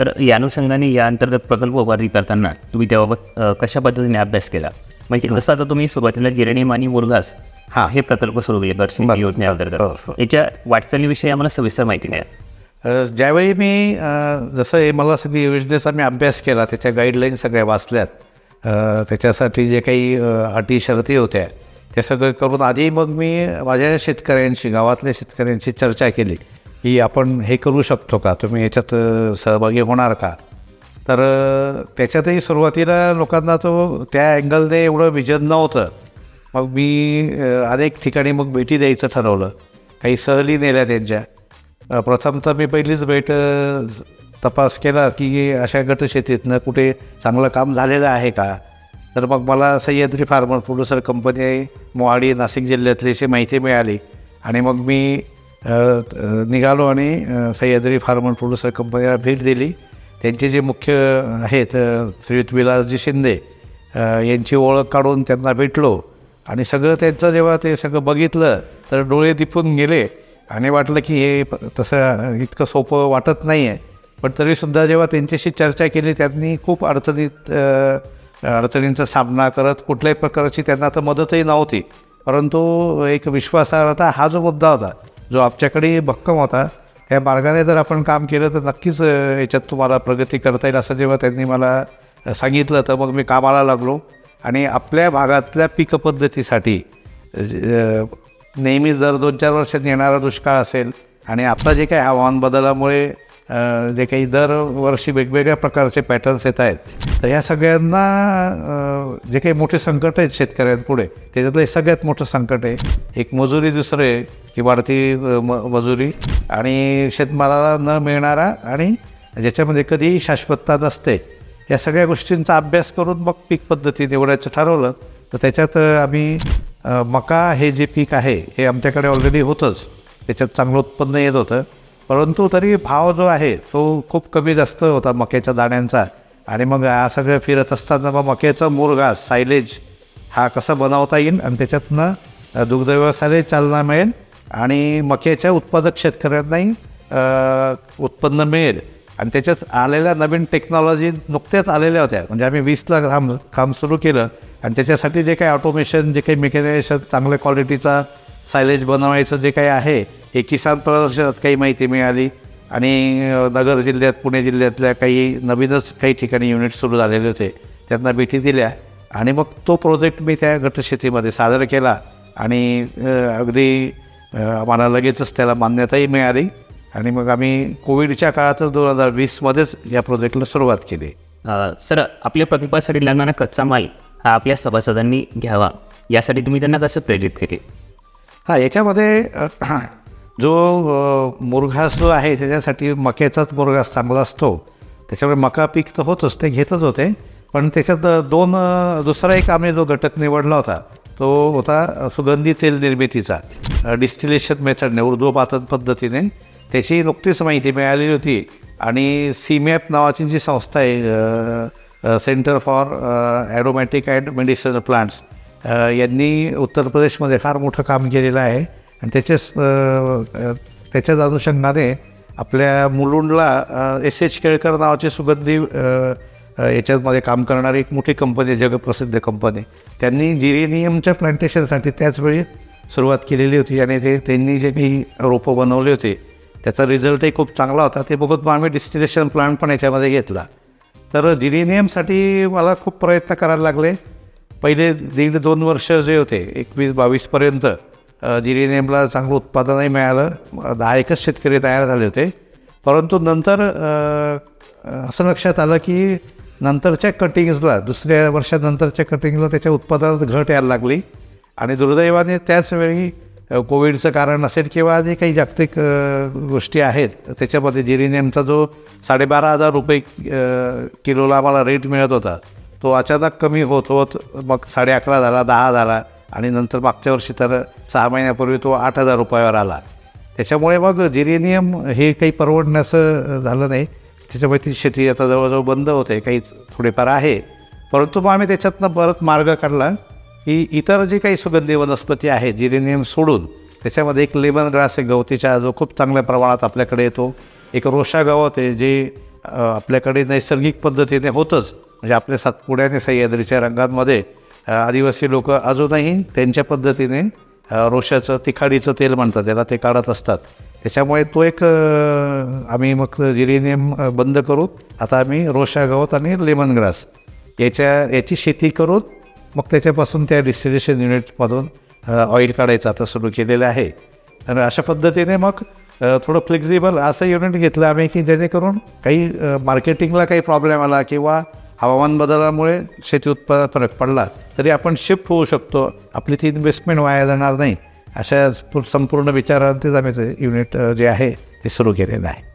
तर या अनुषंगाने या अंतर्गत प्रकल्प उभारणी करताना तुम्ही त्याबाबत कशा पद्धतीने अभ्यास केला? म्हणजे जसं आता तुम्ही सुरुवातीला गिरणीम आणि मुरघास हां. हे प्रकल्प सुरू केले गडचिरोली बरं. हो, योजनेअंतर्गत याच्या वाटचालीविषयी आम्हाला सविस्तर माहिती मिळेल. ज्यावेळी मी जसं हे मला सगळी योजनेचा मी अभ्यास केला त्याच्या गाईडलाईन सगळ्या वाचल्यात त्याच्यासाठी जे काही अटी शर्ती होत्या ते सगळं करून आधी मग मी माझ्या शेतकऱ्यांशी गावातल्या शेतकऱ्यांशी चर्चा केली. की आपण हे करू शकतो का? तुम्ही याच्यात सहभागी होणार का? तर त्याच्यातही सुरुवातीला लोकांना तो त्या अँगलने एवढं विजन नव्हतं. मग मी अनेक ठिकाणी मग भेटी द्यायचं ठरवलं. काही सहली नेल्या त्यांच्या. प्रथमतः मी पहिलीच भेट तपास केला की अशा गटशेतीतनं कुठे चांगलं काम झालेलं आहे का? तर मग मला Sahyadri farmer producer company Mohadi Nashik जिल्ह्यातली अशी माहिती मिळाली. आणि मग मी निघालो आणि सह्याद्री फार्मर प्रोड्युसर कंपनीला भेट दिली. त्यांचे जे मुख्य आहेत श्रीयुत विलासजी शिंदे यांची ओळख काढून त्यांना भेटलो. आणि सगळं त्यांचं जेव्हा ते सगळं बघितलं तर डोळे दिपून गेले. आणि वाटलं की हे तसं इतकं सोपं वाटत नाही आहे पण तरीसुद्धा जेव्हा त्यांच्याशी चर्चा केली त्यांनी खूप अडचणीत अडचणींचा सामना करत कुठल्याही प्रकारची त्यांना तर मदतही नव्हती. परंतु एक विश्वासार्हता हा जो मुद्दा होता जो आमच्याकडे भक्कम होता त्या मार्गाने जर आपण काम केलं तर नक्कीच याच्यात तुम्हाला प्रगती करता येईल असं जेव्हा त्यांनी मला सांगितलं तर मग मी कामाला लागलो. आणि आपल्या भागातल्या पीक पद्धतीसाठी नेहमी जर दोन चार वर्षात येणारा दुष्काळ असेल आणि आता जे काही हवामान बदलामुळे जे काही दरवर्षी वेगवेगळ्या प्रकारचे पॅटर्न्स येत आहेत. तर या सगळ्यांना जे काही मोठे संकट आहेत शेतकऱ्यांपुढे त्याच्यातलं हे सगळ्यात मोठं संकट आहे. एक मजुरी दुसरं आहे की वाढती म मजुरी आणि शेतमालाला न मिळणारा आणि ज्याच्यामध्ये कधीही शाश्वतता नसते. या सगळ्या गोष्टींचा अभ्यास करून मग पीक पद्धती निवडायचं ठरवलं तर त्याच्यात आम्ही मका हे जे पीक आहे हे आमच्याकडे ऑलरेडी होतंच. त्याच्यात चांगलं उत्पन्न येत होतं. परंतु तरी भाव जो आहे तो खूप कमी जास्त होता मक्याच्या दाण्यांचा. आणि मग हा सगळं फिरत असताना मग मक्याचा मुरगा सायलेज हा कसा बनवता येईल? आणि त्याच्यातनं दुग्धव्यवसायाला चालना मिळेल. आणि मक्याच्या उत्पादक शेतकऱ्यांनाही उत्पन्न मिळेल. आणि त्याच्यात आलेल्या नवीन टेक्नॉलॉजी नुकत्याच आलेल्या होत्या. म्हणजे आम्ही वीसला काम काम सुरू केलं. आणि त्याच्यासाठी जे काही ऑटोमेशन जे काही मेकॅनायझेशन चांगल्या क्वालिटीचा सायलेज बनवायचं जे काही आहे हे किसान प्रदर्शनात काही माहिती मिळाली आणि नगर जिल्ह्यात पुणे जिल्ह्यातल्या काही नवीनच काही ठिकाणी युनिट सुरू झालेले होते. त्यांना भेटी दिल्या आणि मग तो प्रोजेक्ट मी त्या गटशेतीमध्ये सादर केला आणि अगदी आम्हाला लगेचच त्याला मान्यताही मिळाली आणि मग आम्ही कोविडच्या काळात दोन हजार वीसमध्येच या प्रोजेक्टला सुरुवात केली. सर आपल्या प्रकल्पासाठी लागणारा कच्चा माल हा आपल्या सभासदांनी घ्यावा यासाठी तुम्ही त्यांना कसं प्रेरित केले? हां याच्यामध्ये जो अ, मुरघास जो आहे त्याच्यासाठी मक्याचाच मुरघास चांगला असतो. त्याच्यामुळे मका पीक तर होतच ते घेतच होते. पण त्याच्यात दोन दुसरा एक आम्ही जो घटक निवडला होता तो होता सुगंधी तेल निर्मितीचा. डिस्टिलेशन मेथडने उर्दू पातन पद्धतीने. त्याची नुकतीच माहिती मिळालेली होती. आणि सीमॅप नावाची जी संस्था आहे centre for aromatic and medicinal plants यांनी उत्तर प्रदेशमध्ये फार मोठं काम केलेलं आहे. आणि त्याच्याच त्याच्याच अनुषंगाने आपल्या मुलुंडला एस एच केळकर नावाची सुगंधी याच्यामध्ये काम करणारी एक मोठी कंपनी जगप्रसिद्ध कंपनी त्यांनी जिरेनियमच्या प्लांटेशनसाठी त्याचवेळी सुरुवात केलेली होती आणि ते त्यांनी जे काही रोपं बनवले होते त्याचा रिझल्टही खूप चांगला होता. ते बघत मग आम्ही डिस्टिलेशन प्लांट पण याच्यामध्ये घेतला. तर जिरेनियमसाठी मला खूप प्रयत्न करायला लागले. पहिले दीड दोन वर्ष जे होते एकवीस बावीसपर्यंत जिरेनियमला चांगलं उत्पादनही मिळालं. दहा एकच शेतकरी तयार झाले होते. परंतु नंतर असं लक्षात आलं की नंतरच्या कटिंग्सला दुसऱ्या वर्षानंतरच्या कटिंगला त्याच्या उत्पादनात घट यायला लागली. आणि दुर्दैवाने त्याच वेळी कोविडचं कारण असेल किंवा जे काही जागतिक गोष्टी आहेत त्याच्यामध्ये जिरेनियमचा जो साडेबारा हजार रुपये किलोला आम्हाला रेट मिळत होता. तो अचानक कमी होत होत मग साडे अकरा झाला दहा झाला. आणि नंतर मागच्या वर्षी तर सहा महिन्यापूर्वी तो आठ हजार रुपयावर आला. त्याच्यामुळे मग जिरेनियम हे काही परवडण्याचं झालं नाही. त्याच्यामुळे ती शेती आता जवळजवळ बंद होते काहीच थोडेफार आहे. परंतु मग आम्ही त्याच्यातनं परत मार्ग काढला की इतर जे काही सुगंधी वनस्पती आहे जिरेनियम सोडून त्याच्यामध्ये एक लेमन ग्रास आहे गवतीच्या जो खूप चांगल्या प्रमाणात आपल्याकडे येतो. एक रोषा गवत आहे जे आपल्याकडे नैसर्गिक पद्धतीने होतंच. म्हणजे आपल्या सातपुड्याने सह्याद्रीच्या रंगांमध्ये आदिवासी लोक अजूनही त्यांच्या पद्धतीने रोशाचं तिखाडीचं तेल म्हणतात त्याला ते काढत असतात. त्याच्यामुळे तो एक आम्ही मग जिरेनियम बंद करू. आता आम्ही रोशा गवत आणि लेमन ग्रास याच्या याची शेती करून मग त्याच्यापासून त्या डिस्टिलेशन युनिटमधून ऑइल काढायचं आता सुरू केलेलं आहे. आणि अशा पद्धतीने मग थोडं फ्लेक्झिबल असं युनिट घेतलं आम्ही की जेणेकरून काही मार्केटिंगला काही प्रॉब्लेम आला किंवा हवामान बदलामुळे शेती उत्पादनात फरक पडला. तरी आपण शिफ्ट होऊ शकतो. आपली ती इन्व्हेस्टमेंट वाया जाणार नाही. अशा संपूर्ण विचारांतीच आम्ही युनिट जे आहे ते सुरू केलेलं आहे.